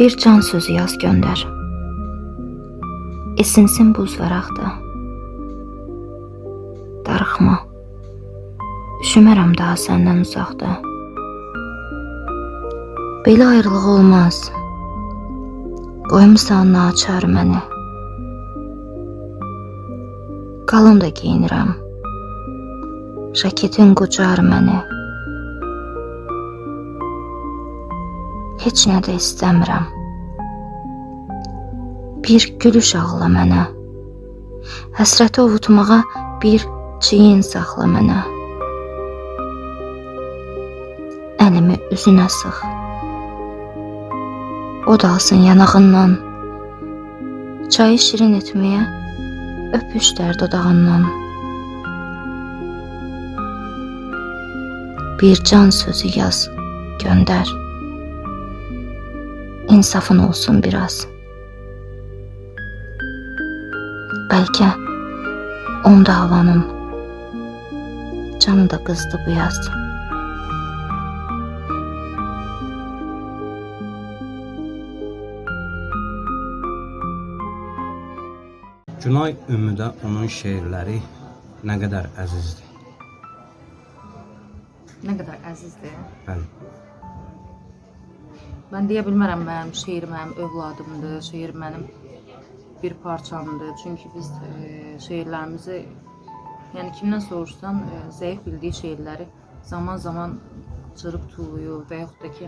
Bir can sözü yaz göndər. Esinsin buz varaqda. Darıxma. Üşümərəm daha səndən uzaqda. Belə ayrılıq olmaz. Qoymusan naçar məni. Qalın da geyinirəm. Jaketin qucar məni. Heç nə də istəmirəm. Bir gülüş ağla mənə. Həsrəti ovutmağa bir çiyin saxla mənə. Əlimi üzünə sıx. O da alsın yanağından. Çayı şirin etməyə öpüşlər dodağından. Bir can sözü yaz, göndər. İnsafın olsun biraz. Belki onda havanın canı da kızdı bu yaz. Günay Ümmüdə onun şeirləri nə qədər əzizdir. Ne kadar əzizdir. Bəli. Ben deyə bilmərəm mənim şeir mənim övladımdır, şeir mənim bir parçamdır. Çünki biz e, şeirlərimizi yəni kimdən soruşsan e, zəif bildiyi şeirləri zaman-zaman cırıb tuluyur və yaxud da ki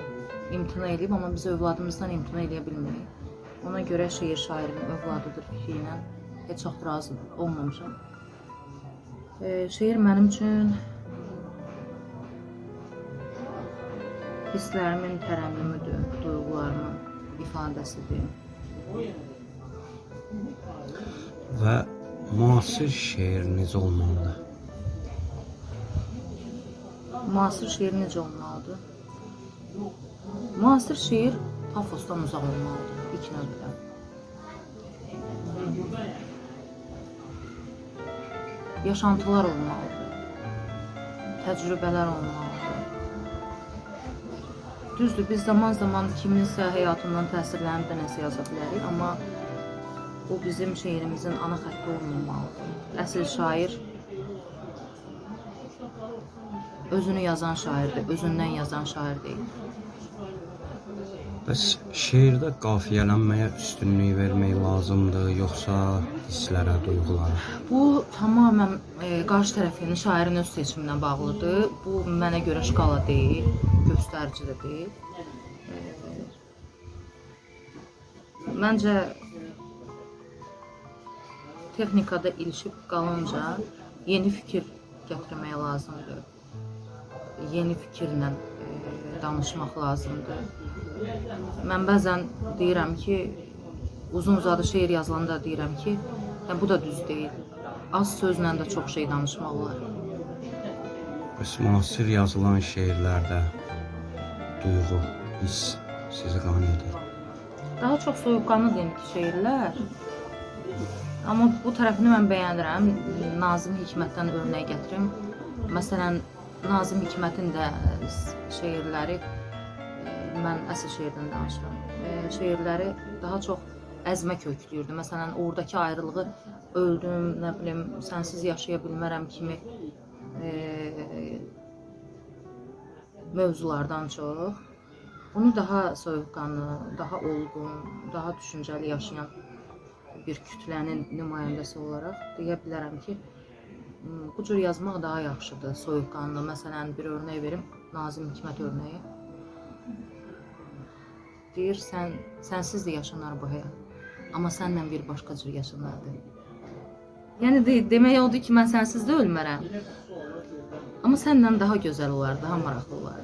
imtina eləyib, amma biz övladımızdan imtina eləyə bilmirik. Ona görə şeir şairinin övladıdır fikri ilə heç vaxt razı olmamışam. E, şeir mənim üçün hisslərimin tərənnümüdür, duyğularımın ifadəsidir. Və müasir şeir necə olmalıdır? Müasir şeir necə olmalıdır? Müasir şeir pafosdan uzaq olmalıdır ilk növbədə. Yaşantılar olmalıdır. Təcrübələr olmalıdır. Düzdür, biz zaman-zaman kiminsə həyatından təsirlənib də nəsə yaza bilərik, amma bu bizim şeirimizin ana xətti olmamalıdır. Əsl şair özünü yazan şairdir, özündən yazan şair deyil. Bəs şeirdə qafiyələnməyə üstünlük vermək lazımdır, yoxsa hisslərə, duyğulara? Bu tamamilə e, qarşı tərəfin şairin öz seçiminə bağlıdır. Bu mənə görə şkala deyil, göstərici də deyil. E, məncə texnikada ilişib qalınca yeni fikir gətirmək lazımdır. Yeni fikirlə e, danışmaq lazımdır. Mən bəzən deyirəm ki, uzun-uzadı şeir yazılanda deyirəm ki, hə bu da düz deyil. Az sözlə də çox şey danışmaq olar. Bəs müasir yazılan şeirlərdə duyğu, hiss sizi edir. Daha çox soyuqqanlı denik şeirlər. Amma bu tərəfini mən bəyənirəm. Nazim Hikmətdən örnək gətirim. Məsələn, Nazim Hikmətin də şeirləri e, mən əsl şeirdən danışıram. E, şeirləri daha çox əzmə köklüyürdü. Məsələn, oradakı ayrılığı öldüm, nə bilim, sənsiz yaşaya bilmərəm kimi e, mövzulardan çox bunu daha soyuqqanlı, daha olğun, daha düşüncəli yaşayan bir kütlənin nümayəndəsi olaraq deyə bilərəm ki, m, bu cür yazmaq daha yaxşıdır, soyuqqanlı. Məsələn, bir örnək verim, Nazim Hikmət örnəyi. Deyir, sən sənsiz də yaşanar bu həyat. Amma səndən bir başqa cür yaşanardı. Yəni de demək odur ki, mən sənsiz də ölmərəm. Amma səndən daha gözəl olar, daha maraqlı olar.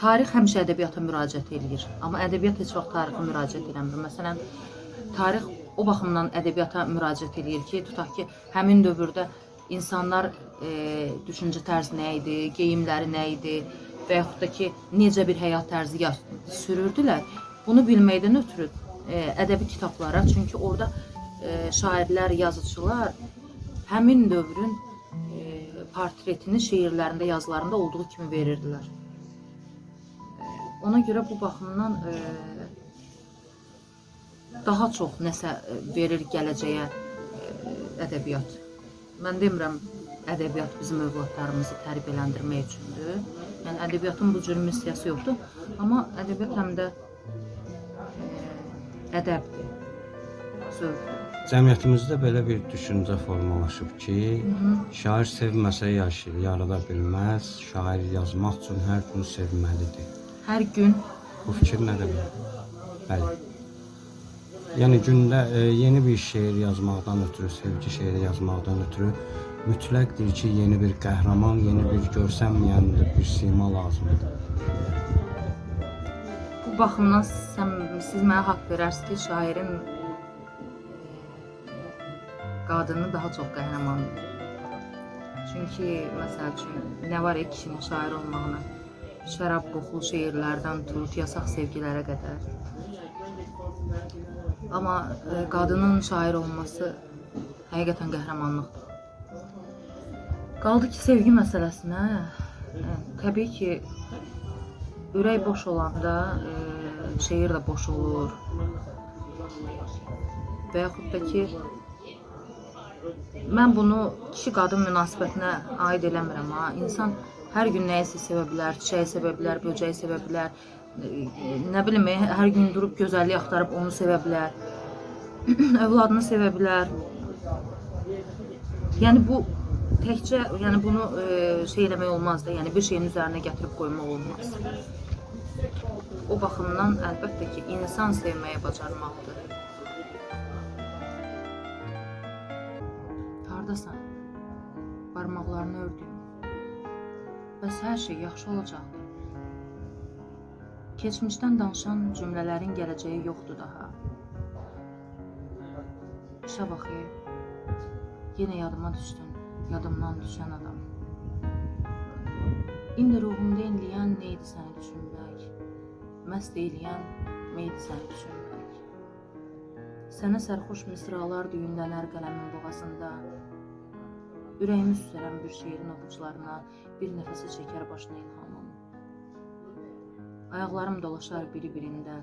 Tarix həmişə ədəbiyyata müraciət eləyir, amma ədəbiyyat heç vaxt tarixə müraciət eləmir. Məsələn, tarix o baxımdan ədəbiyyata müraciət eləyir ki, tutaq ki, həmin dövrdə insanlar e, düşüncə tərzi nə idi, geyimləri nə idi və yaxud da ki, necə bir həyat tərzi sürürdülər. Bunu bilməkdən ötürü e, ədəbi kitablara, çünki orada e, şairlər, yazıçılar həmin dövrün e, portretini şeirlərində, yazılarında olduğu kimi verirdilər. E, ona görə bu baxımdan e, daha çox nəsə e, verir gələcəyə e, ədəbiyyat. Mən demirəm ədəbiyyat bizim övladlarımızı tərbiyələndirmək üçündür. Yəni ədəbiyyatın bu cür missiyası yoxdur, amma ədəbiyyat həm də ədəbdir. Zövqdür. Cəmiyyətimizdə belə bir düşüncə formalaşıb ki, şair sevməsə yaşayır, yarada bilməz. Şair yazmaq üçün hər gün sevməlidir. Hər gün Bu fikir nə demək? Bəli. Yəni gündə e, yeni bir şeir yazmaqdan ötürü, sevgi şeiri yazmaqdan ötürü mütləqdir ki, yeni bir qəhrəman, yeni bir görsənməyən bir sima lazımdır. bu baxımdan sən, siz mənə haqq verərsiniz ki, şairin qadını daha çox qəhrəmandır. Çünki məsəl üçün nə var ki, kişinin şair olmağına? Şərab qoxulu şeirlərdən tut yasaq sevgilərə qədər. Amma e, qadının şair olması həqiqətən qəhrəmanlıqdır. Qaldı ki, sevgi məsələsinə, e, təbii ki, ürək boş olanda e, şeir də boş olur. Və yaxud da ki, mən bunu kişi-qadın münasibətinə aid eləmirəm ha. İnsan hər gün nəyisə sevə bilər, çiçəyi sevə bilər, böcəyi sevə bilər. Nə bilim, hər gün durub gözəllik axtarıb onu sevə bilər. Övladını sevə bilər. Yəni bu təkcə, yəni bunu e, şey eləmək olmaz da, yəni bir şeyin üzərinə gətirib qoymaq olmaz. O baxımdan əlbəttə ki, insan sevməyi bacarmalıdır. Hardasan? Barmaqlarını ördüm. Bəs hər şey yaxşı olacaqdı. Keçmişdən danışan cümlələrin gələcəyi yoxdur daha. İşə bax, ey. yenə yadıma düşdün, yadımdan düşən adam. İndi ruhumda inləyən nə idi səni düşünmək? Məst eyləyən nə idi səni düşünmək? Sənə sərxoş misralar düyünlənər qələmin boğazında. Ürəyimi süzərən bir şeirin oxucularına bir nəfəsə çəkər başına ilhamım. Ayaqlarım dolaşar biri-birində,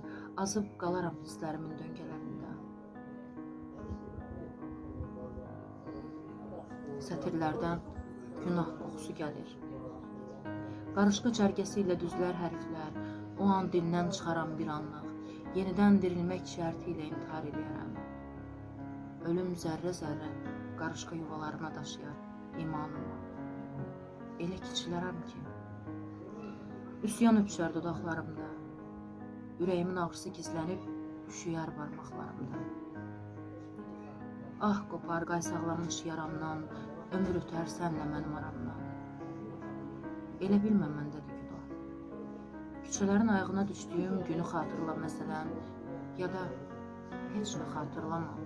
azıb qalaram hisslərimin döngələrində. Sətirlərdən günah qoxusu gəlir. Qarışqa cərgəsi ilə düzlər hərflər, o an dildən çıxaram bir anlıq, yenidən dirilmək şərti ilə intihar edərəm. Ölüm zərrə-zərrə qarışqa yuvalarına daşıyar imanımı. Elə kiçilərəm ki, üsyan öpüşər dodaqlarımda, ürəyimin ağrısı gizlənib üşüyər barmaqlarımda. Ah qopar qaysaqlamış yaramdan, ömür ötər sənlə mənim aramdan. Elə bilmə məndədir günah. Küçələrin ayağına düşdüyüm günü xatırla məsələn, ya da heç nə xatırlama.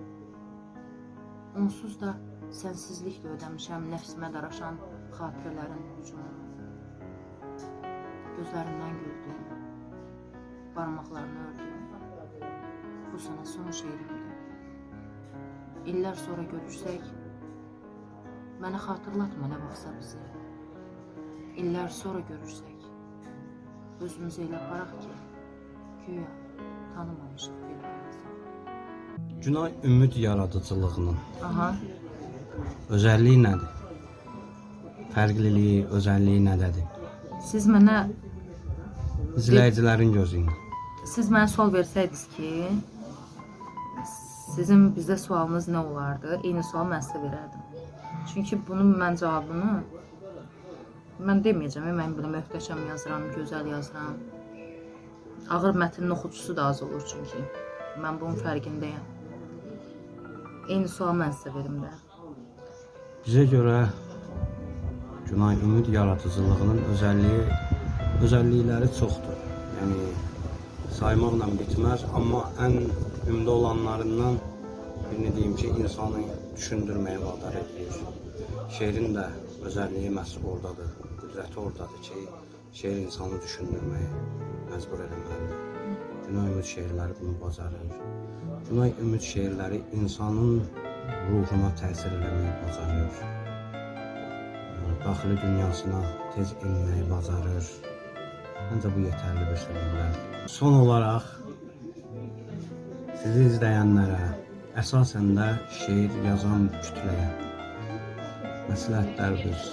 Onsuz da sənsizliklə ödəmişəm nəfsimə daraşan xatirələrin hücumunu. Gözlərindən güldüm, barmaqlarını ördüm. Bu sənə son şeirimdir. İllər sonra görüşsək, mənə xatırlatma nə vaxtsa bizi. İllər sonra görüşsək, özümüzü elə aparaq ki, güya tanımamışıq bir-birimizi. Günay ümid yaradıcılığının Aha. özəlliyi nədir? Fərqliliyi, özəlliyi nədədir? Siz mənə İzləyicilərin gözü ilə. siz mənə sual versəydiniz ki, sizin bizə sualınız nə olardı? Eyni sual mən sizə verərdim. Çünki bunun mən cavabını mən deməyəcəm, mən bunu möhtəşəm yazıram, gözəl yazıram. Ağır mətnin oxucusu da az olur çünki. Mən bunun fərqindəyəm. Eyni sual mən sizə verim də. Bizə görə Günay ümid yaradıcılığının özəlliyi özəllikləri çoxdur. Yəni saymaqla bitməz, amma ən ümdə olanlarından birini deyim ki, insanı düşündürməyə vadar edir. Şeirin də özəlliyi məhz oradadır, qüdrəti oradadır ki, şeir insanı düşündürməyə məcbur eləməlidir. Günay ümid şeirləri bunu bacarır. Günay ümid şeirləri insanın ruhuna təsir eləməyi bacarır. Daxili dünyasına tez inməyi bacarır. Məncə bu yetərli bir səbəblər. Son olaraq sizi izləyənlərə, əsasən də şeir yazan kütləyə məsləhətlərimiz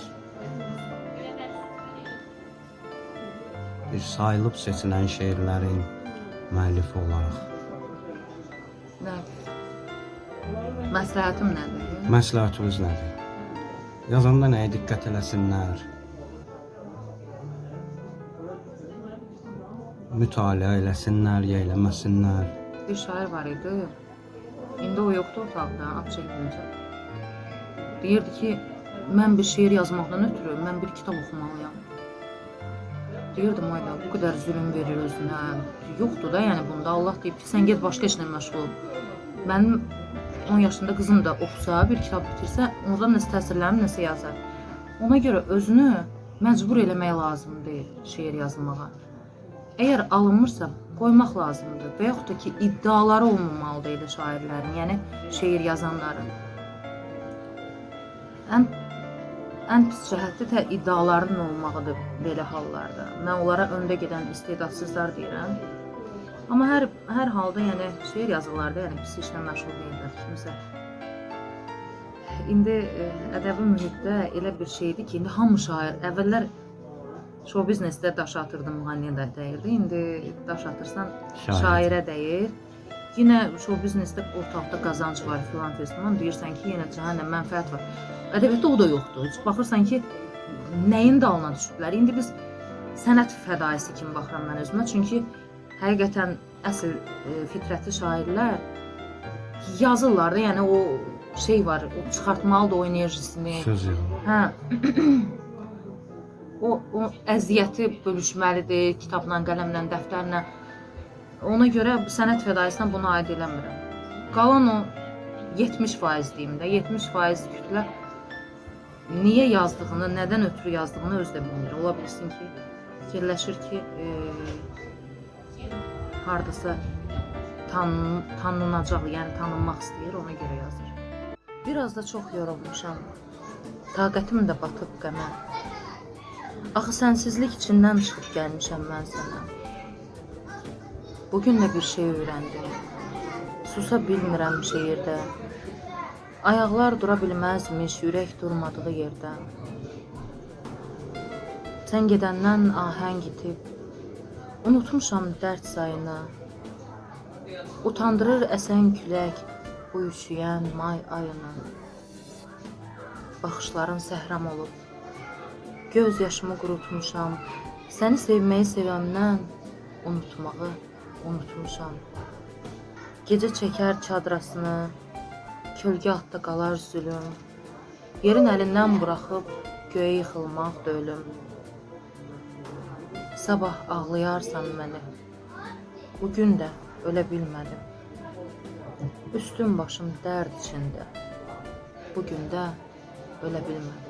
bir sayılıb seçilən şeirlərin müəllifi olaraq? Məsləhətim nədir? məsləhətiniz nədir? Yazanda nəyə diqqət eləsinlər? Mütaliə eləsinlər, ya eləməsinlər. Bir şair var idi. İndi o yoxdur otaqda, ad çəkməyəcə. Deyirdi ki, mən bir şeir yazmaqdan ötürü mən bir kitab oxumalıyam. Deyirdim ayda bu qədər zülm verir özünə. Yoxdur da, yəni bunda Allah deyib ki, sən get başqa işlə məşğul ol. Mənim 10 yaşında qızım da oxusa, bir kitab bitirsə, oradan nəsə təsirlənir, nəsə yazar. Ona görə özünü məcbur eləmək lazım deyil şeir yazmağa. Əgər alınmırsa, qoymaq lazımdır. Və yaxud da ki, iddiaları olmamalıdır elə şairlərin, yəni şeir yazanların. Ən ən pis cəhəti də iddiaların olmağıdır belə hallarda. Mən onlara öndə gedən istedadsızlar deyirəm. Amma hər hər halda yəni şeir yazırlar da, yəni pis işlə məşğul deyirlər kimisə. İndi e, ədəbi mühitdə elə bir şeydir ki, indi hamı şair. Əvvəllər show biznesdə daş atırdım müğənniyə də dəyirdi. İndi daş atırsan Şair. şairə dəyir. Yenə show biznesdə ortalıqda qazanc var filan festival deyirsən ki, yenə cəhənnəm mənfəət var. Ədəbiyyatda o da yoxdur. Baxırsan ki, nəyin dalına düşüblər. İndi biz sənət fədaisi kimi baxıram mən özümə. Çünki həqiqətən əsl e, fitrətli şairlər yazırlar da, yəni o şey var, o çıxartmalıdır o enerjisini. Söz yığını. Hə. o, o əziyyəti bölüşməlidir kitabla, qələmlə, dəftərlə. Ona görə sənət fədaisinə bunu aid eləmirəm. Qalan o 70% deyim də, 70% kütlə niyə yazdığını, nədən ötürü yazdığını özü də bilmir. Ola bilsin ki, fikirləşir ki, e, hardasa tan tanınacaq, yəni tanınmaq istəyir, ona görə yazır. Biraz da çox yorulmuşam. Taqətim də batıb qəmə. Axı sənsizlik içindən çıxıb gəlmişəm mən sənə. Bugün də bir şey öyrəndim. Susa bilmirəm şeirdə. Ayaqlar dura bilməzmiş ürək durmadığı yerdə. Sən gedəndən ahəng itib. Unutmuşam dərd sayını. Utandırır əsən külək bu üşüyən may ayını. Baxışların səhram olub. Göz yaşımı qurutmuşam. Səni sevməyi sevəmdən unutmağı unutmuşam. Gecə çəkər çadrasını, kölgahda qalar zülüm. Yerin əlindən buraxıb göyə yıxılmaq da ölüm. Sabah ağlayarsan məni. Bugün də ölə bilmədim. Üstüm başım dərd içində. Bugün də ölə bilmədim.